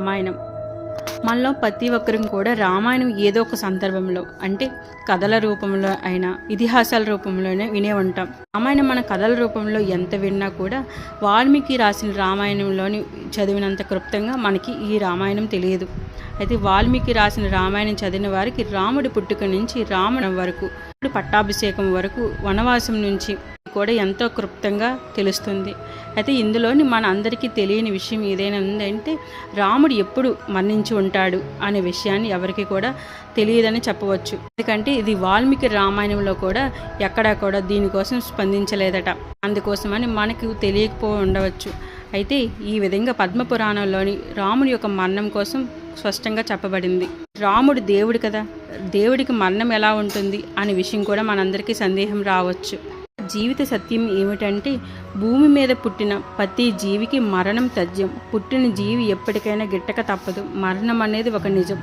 రామాయణం. మనలో ప్రతి ఒక్కరం కూడా రామాయణం ఏదో ఒక సందర్భంలో అంటే కథల రూపంలో అయినా ఇతిహాసాల రూపంలోనే వినే ఉంటాం. రామాయణం మన కథల రూపంలో ఎంత విన్నా కూడా వాల్మీకి రాసిన రామాయణంలోని చదివినంత క్లుప్తంగా మనకి ఈ రామాయణం తెలియదు. అయితే వాల్మీకి రాసిన రామాయణం చదివిన వారికి రాముడి పుట్టుక నుంచి రావణం వరకు పట్టాభిషేకం వరకు వనవాసం నుంచి కూడా ఎంతో క్లుప్తంగా తెలుస్తుంది. అయితే ఇందులోని మన అందరికీ తెలియని విషయం ఏదైనా ఉందంటే రాముడు ఎప్పుడు మరణించి ఉంటాడు అనే విషయాన్ని ఎవరికి కూడా తెలియదని చెప్పవచ్చు. ఎందుకంటే ఇది వాల్మీకి రామాయణంలో కూడా ఎక్కడా కూడా దీనికోసం స్పందించలేదట. అందుకోసమని మనకు తెలియకపో ఉండవచ్చు. అయితే ఈ విధంగా పద్మపురాణంలోని రాముని యొక్క మరణం కోసం స్పష్టంగా చెప్పబడింది. రాముడు దేవుడు కదా. దేవుడికి మరణం ఎలా ఉంటుంది అనే విషయం కూడా మనందరికీ సందేహం రావచ్చు. జీవిత సత్యం ఏమిటంటే భూమి మీద పుట్టిన ప్రతి జీవికి మరణం తథ్యం. పుట్టిన జీవి ఎప్పటికైనా గిట్టక తప్పదు. మరణం అనేది ఒక నిజం.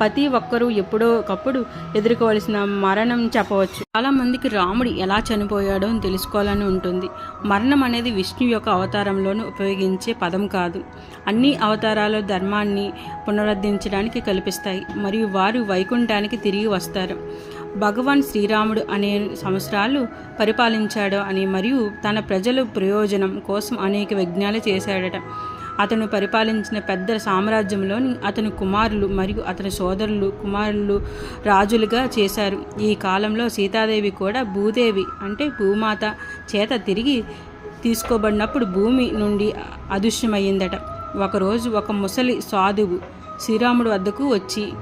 ప్రతి ఒక్కరూ ఎప్పుడో ఒకప్పుడు ఎదుర్కోవాల్సిన మరణం చెప్పవచ్చు. చాలా మందికి రాముడు ఎలా చనిపోయాడో అని తెలుసుకోవాలని ఉంటుంది. మరణం అనేది విష్ణు యొక్క అవతారంలోనూ ఉపయోగించే పదం కాదు. అన్ని అవతారాలు ధర్మాన్ని పునరుద్ధరించడానికి కల్పిస్తాయి. మరియు వారు వైకుంఠానికి తిరిగి వస్తారు. భగవాన్ శ్రీరాముడు అనే సంవత్సరాలు పరిపాలించాడు అని మరియు తన ప్రజల ప్రయోజనం కోసం అనేక యజ్ఞాలు చేశాడట. అతను పరిపాలించిన పెద్ద సామ్రాజ్యంలోని అతని కుమారులు మరియు అతని సోదరులు కుమారులు రాజులుగా చేశారు. ఈ కాలంలో సీతాదేవి కూడా భూదేవి అంటే భూమాత చేత తిరిగి తీసుకోబడినప్పుడు భూమి నుండి అదృశ్యమయ్యిందట. ఒకరోజు ఒక ముసలి సాధువు శ్రీరాముడు వద్దకు వచ్చి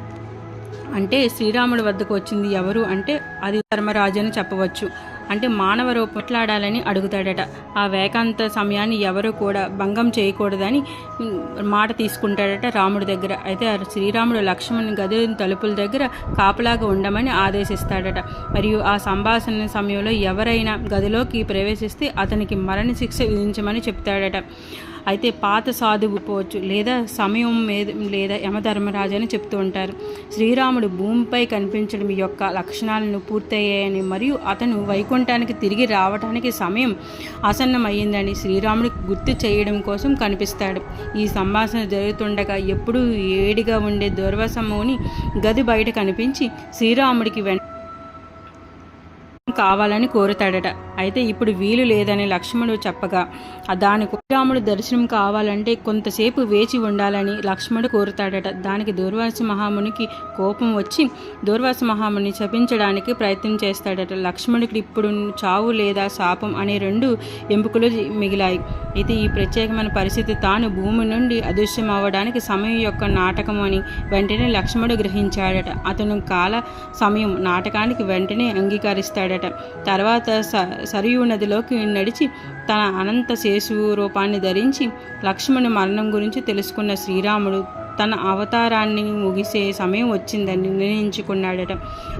అంటే శ్రీరాముడి వద్దకు వచ్చింది ఎవరు అంటే అది ధర్మరాజు అని చెప్పవచ్చు. అంటే మానవ రూపట్లాడాలని అడుగుతాడట. ఆ వేకాంత సమయాన్ని ఎవరు కూడా భంగం చేయకూడదని మాట తీసుకుంటాడట రాముడి దగ్గర. అయితే శ్రీరాముడు లక్ష్మణ్ గది తలుపుల దగ్గర కాపలాగా ఉండమని ఆదేశిస్తాడట. మరియు ఆ సంభాషణ సమయంలో ఎవరైనా గదిలోకి ప్రవేశిస్తే అతనికి మరణ శిక్ష విధించమని చెప్తాడట. అయితే పాత సాధువు పోవచ్చు లేదా సమయం మీద లేదా యమధర్మరాజు అని చెప్తూ ఉంటారు. శ్రీరాముడు భూమిపై కనిపించడం యొక్క లక్షణాలను పూర్తయ్యాయని మరియు అతను వైకుంఠ వైకుంఠానికి తిరిగి రావటానికి సమయం ఆసన్నమయ్యిందని శ్రీరాముడు గుర్తు చేయడం కోసం కనిపిస్తాడు. ఈ సంభాషణ జరుగుతుండగా ఎప్పుడూ ఏడిగా ఉండే దుర్వాసముని గది బయట కనిపించి శ్రీరాముడికి వెంట కావాలని కోరుతాడట. అయితే ఇప్పుడు వీలు లేదని లక్ష్మణుడు చెప్పగా దాని దానికి దర్శనం కావాలంటే కొంతసేపు వేచి ఉండాలని లక్ష్మణుడు కోరుతాడట. దానికి దూర్వాస మహామునికి కోపం వచ్చి దూర్వాస మహాముని శపించడానికి ప్రయత్నం చేస్తాడట. లక్ష్మణుడికి ఇప్పుడు చావు లేదా శాపం అనే రెండు ఎంపికలు మిగిలాయి. అయితే ఈ ప్రత్యేకమైన పరిస్థితి తాను భూమి నుండి అదృశ్యం అవ్వడానికి సమయం యొక్క నాటకం అని వెంటనే లక్ష్మణుడు గ్రహించాడట. అతను కాల సమయం నాటకానికి వెంటనే అంగీకరిస్తాడట. తర్వాత స సరియు నదిలోకి నడిచి తన అనంత శేషు రూపాన్ని ధరించి లక్ష్మణు మరణం గురించి తెలుసుకున్న శ్రీరాముడు తన అవతారాన్ని ముగిసే సమయం వచ్చిందని నిర్ణయించుకున్నాడట.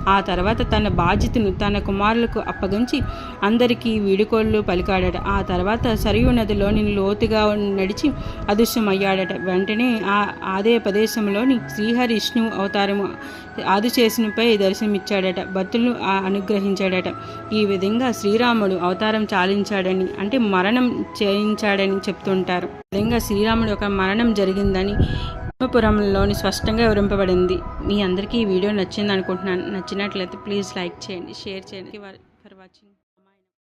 ఆ తర్వాత తన బాధ్యతను తన కుమారులకు అప్పగించి అందరికీ వీడుకోళ్ళు పలికాడట. ఆ తర్వాత సరియు నదిలోని లోతుగా నడిచి అదృశ్యమయ్యాడట. వెంటనే ఆ అదే ప్రదేశంలోని శ్రీహరిష్ణు అవతారము ఆదిశేషునిపై దర్శనమిచ్చాడట. భక్తులు అనుగ్రహించాడట. ఈ విధంగా శ్రీరాముడు అవతారం చాలించాడని అంటే మరణం చేయించాడని చెప్తుంటారు. విధంగా శ్రీరాముడు ఒక మరణం జరిగిందని పురంలోని స్పష్టంగా వివరింపబడింది. మీ అందరికీ ఈ వీడియో నచ్చింది అనుకుంటున్నాను నచ్చినట్లయితే ప్లీజ్ లైక్ చేయండి షేర్ చేయండి. For watching.